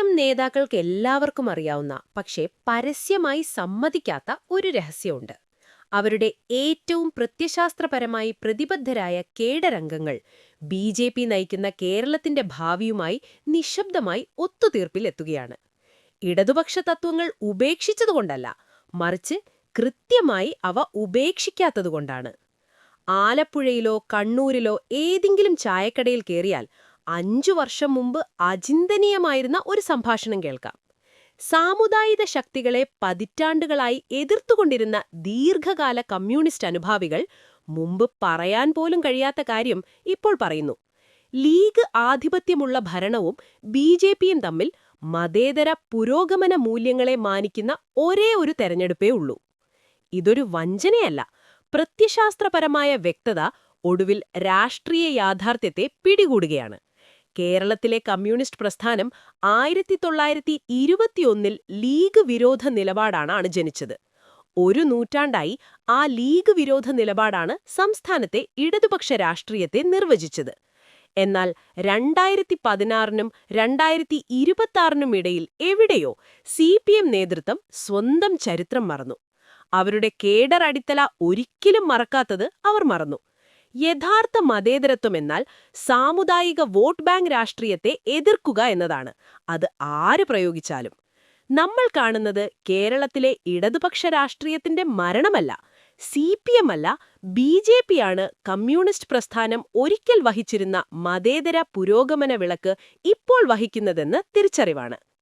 M നേതാക്കൾക്ക് എല്ലാവർക്കും അറിയാവുന്ന പക്ഷേ പരസ്യമായി സമ്മതിക്കാത്ത ഒരു രഹസ്യമുണ്ട്. അവരുടെ ഏറ്റവും പ്രത്യശാസ്ത്രപരമായി പ്രതിബദ്ധരായ കേഡരംഗങ്ങൾ ബി ജെ പി നയിക്കുന്ന കേരളത്തിന്റെ ഭാവിയുമായി നിശബ്ദമായി ഒത്തുതീർപ്പിലെത്തുകയാണ്. ഇടതുപക്ഷ തത്വങ്ങൾ ഉപേക്ഷിച്ചതുകൊണ്ടല്ല മറിച്ച് കൃത്യമായി അവ ഉപേക്ഷിക്കാത്തതുകൊണ്ടാണ്. ആലപ്പുഴയിലോ കണ്ണൂരിലോ ഏതെങ്കിലും ചായക്കടയിൽ കയറിയാൽ അഞ്ചു വർഷം മുമ്പ് അചിന്തനീയമായിരുന്ന ഒരു സംഭാഷണം കേൾക്കാം. സാമുദായിക ശക്തികളെ പതിറ്റാണ്ടുകളായി എതിർത്തുകൊണ്ടിരുന്ന ദീർഘകാല കമ്മ്യൂണിസ്റ്റ് അനുഭാവികൾ മുമ്പ് പറയാൻ പോലും കഴിയാത്ത കാര്യം ഇപ്പോൾ പറയുന്നു. ലീഗ് ആധിപത്യമുള്ള ഭരണവും ബി ജെ പിയും തമ്മിൽ മതേതര പുരോഗമന മൂല്യങ്ങളെ മാനിക്കുന്ന ഒരേ ഒരു തെരഞ്ഞെടുപ്പേ ഉള്ളൂ. ഇതൊരു വഞ്ചനയല്ല പ്രത്യശാസ്ത്രപരമായ വ്യക്തത ഒടുവിൽ രാഷ്ട്രീയ യാഥാർത്ഥ്യത്തെ പിടികൂടുകയാണ്. കേരളത്തിലെ കമ്മ്യൂണിസ്റ്റ് പ്രസ്ഥാനം ആയിരത്തി തൊള്ളായിരത്തി ഇരുപത്തിയൊന്നിൽ ലീഗ് വിരോധ നിലപാടാണ് അണുജനിച്ചത് ഒരു നൂറ്റാണ്ടായി ആ ലീഗ് വിരോധ നിലപാടാണ് സംസ്ഥാനത്തെ ഇടതുപക്ഷ രാഷ്ട്രീയത്തെ നിർവചിച്ചത്. എന്നാൽ രണ്ടായിരത്തി പതിനാറിനും രണ്ടായിരത്തി ഇരുപത്തിയാറിനും ഇടയിൽ എവിടെയോ സി പി എം നേതൃത്വം സ്വന്തം ചരിത്രം മറന്നു. അവരുടെ കേഡർ അടിത്തല ഒരിക്കലും മറക്കാത്തത് അവർ മറന്നു. യഥാർത്ഥ മതേതരത്വം എന്നാൽ സാമുദായിക വോട്ട് ബാങ്ക് രാഷ്ട്രീയത്തെ എതിർക്കുക എന്നതാണ്. അത് ആര് പ്രയോഗിച്ചാലും. നമ്മൾ കാണുന്നത് കേരളത്തിലെ ഇടതുപക്ഷ രാഷ്ട്രീയത്തിന്റെ മരണമല്ല സി പി എം അല്ല ബി ജെ പിയാണ് കമ്മ്യൂണിസ്റ്റ് പ്രസ്ഥാനം ഒരിക്കൽ വഹിച്ചിരുന്ന മതേതര പുരോഗമന വിളക്ക് ഇപ്പോൾ വഹിക്കുന്നതെന്ന് തിരിച്ചറിവാണ്.